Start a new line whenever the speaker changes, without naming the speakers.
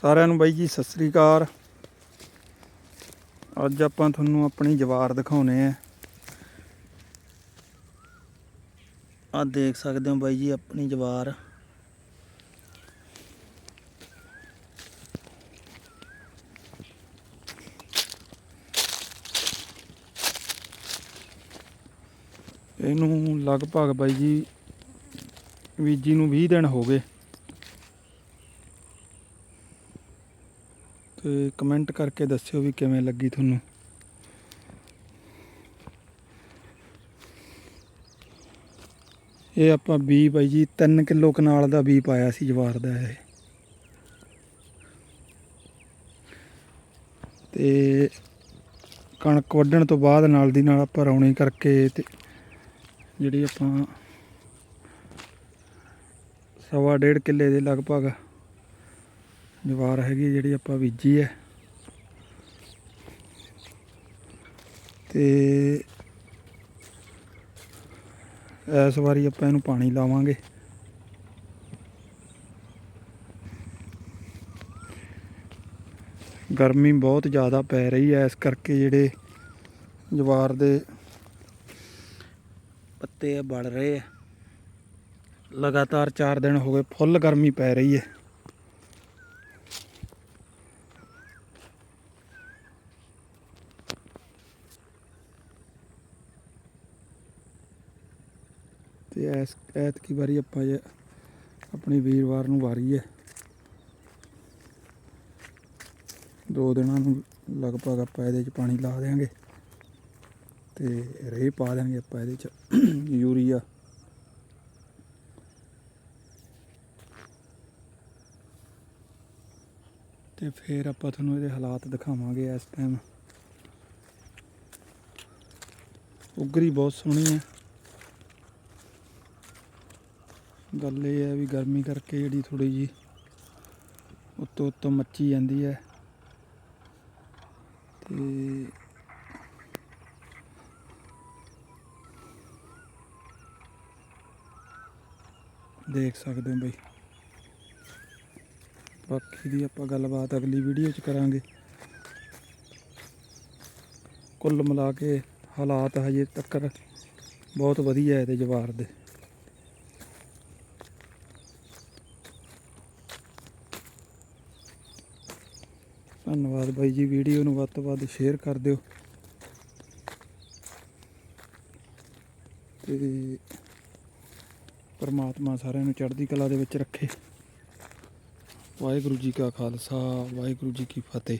ਸਾਰਿਆਂ ਨੂੰ ਬਾਈ ਜੀ, ਸਤਿ ਸ੍ਰੀ ਅਕਾਲ। ਅੱਜ ਆਪਾਂ ਤੁਹਾਨੂੰ ਆਪਣੀ ਜਵਾਰ ਦਿਖਾਉਨੇ ਆ। ਆ ਦੇਖ ਸਕਦੇ ਹੋ ਬਾਈ ਜੀ, ਆਪਣੀ ਜਵਾਰ। ਇਹਨੂੰ ਲਗਭਗ ਬਾਈ ਜੀ ਬੀਜੀ ਨੂੰ 20 ਦਿਨ ਹੋ ਗਏ। ਤੇ ਕਮੈਂਟ ਕਰਕੇ ਦੱਸਿਓ ਵੀ ਕਿਵੇਂ ਲੱਗੀ ਤੁਹਾਨੂੰ। ਇਹ ਆਪਾਂ ਬੀ ਬਾਈ ਜੀ 3 ਕਿਲੋ ਕਨਾਲ ਦਾ ਬੀ ਪਾਇਆ ਸੀ ਜਵਾਰ ਦਾ ਇਹ। ਤੇ ਕਣਕ ਵੱਢਣ ਤੋਂ ਬਾਅਦ ਨਾਲ ਦੀ ਨਾਲ ਆਪਾਂ ਰੌਣੀ ਕਰਕੇ ਤੇ ਜਿਹੜੀ ਆਪਾਂ ਸਵਾ ਡੇਢ ਕਿੱਲੇ ਦੇ ਲਗਭਗ ਜਵਾਰ ਹੈਗੀ ਜਿਹੜੀ ਆਪਾਂ ਬੀਜੀ ਹੈ ਤੇ ਇਸ ਵਾਰੀ ਆਪਾਂ ਇਹਨੂੰ ਪਾਣੀ ਲਾਵਾਂਗੇ। ਗਰਮੀ ਬਹੁਤ ਜ਼ਿਆਦਾ ਪੈ ਰਹੀ ਹੈ ਇਸ ਕਰਕੇ ਜਿਹੜੇ ਜਵਾਰ ਦੇ ਪੱਤੇ ਆ ਬੜ ਰਹੇ ਆ ਲਗਾਤਾਰ 4 ਦਿਨ ਹੋ ਗਏ, ਫੁੱਲ ਗਰਮੀ ਪੈ ਰਹੀ ਹੈ ਤੇ ਐਸ ਐਤਕੀ ਵਾਰੀ ਆਪਾਂ ਜੇ ਆਪਣੀ ਵੀਰਵਾਰ ਨੂੰ ਵਾਰੀ ਹੈ ਦੋ ਦਿਨਾਂ ਨੂੰ ਲਗਭਗ ਆਪਾਂ ਇਹਦੇ 'ਚ ਪਾਣੀ ਲਾ ਦੇਾਂਗੇ ਤੇ ਰੇਹ ਪਾ ਦੇਾਂਗੇ ਆਪਾਂ ਇਹਦੇ 'ਚ ਯੂਰੀਆ। ਤੇ ਫਿਰ ਆਪਾਂ ਤੁਹਾਨੂੰ ਇਹਦੇ ਹਾਲਾਤ ਦਿਖਾਵਾਂਗੇ ਇਸ ਟਾਈਮ ਉਗਰੀ ਬਹੁਤ ਸੋਹਣੀ ਹੈ। ਗੱਲ ਇਹ ਹੈ ਵੀ ਗਰਮੀ ਕਰਕੇ ਜਿਹੜੀ ਥੋੜੀ ਜੀ ਉੱਤੋਂ ਉੱਤੋਂ ਮੱਚੀ ਜਾਂਦੀ ਹੈ। ਤੇ ਦੇਖ ਸਕਦੇ ਹੋ ਬਈ। ਬਾਕੀ ਦੀ ਆਪਾਂ ਗੱਲਬਾਤ ਅਗਲੀ ਵੀਡੀਓ 'ਚ ਕਰਾਂਗੇ। ਕੁੱਲ ਮਿਲਾ ਕੇ ਹਾਲਾਤ ਹਜੇ ਤੱਕ ਬਹੁਤ ਵਧੀਆ ਹੈ ਇਹਦੇ ਜਵਾਰ ਦੇ। ਧੰਨਵਾਦ ਬਾਈ ਜੀ, ਵੀਡੀਓ ਨੂੰ ਵੱਧ ਤੋਂ ਵੱਧ ਸ਼ੇਅਰ ਕਰ ਦਿਓ। ਤੇ ਪਰਮਾਤਮਾ ਸਾਰਿਆਂ ਨੂੰ ਚੜ੍ਹਦੀ ਕਲਾ ਦੇ ਵਿੱਚ ਰੱਖੇ। ਵਾਹਿਗੁਰੂ ਜੀ ਕਾ ਖਾਲਸਾ, ਵਾਹਿਗੁਰੂ ਜੀ ਕੀ ਫਤਿਹ।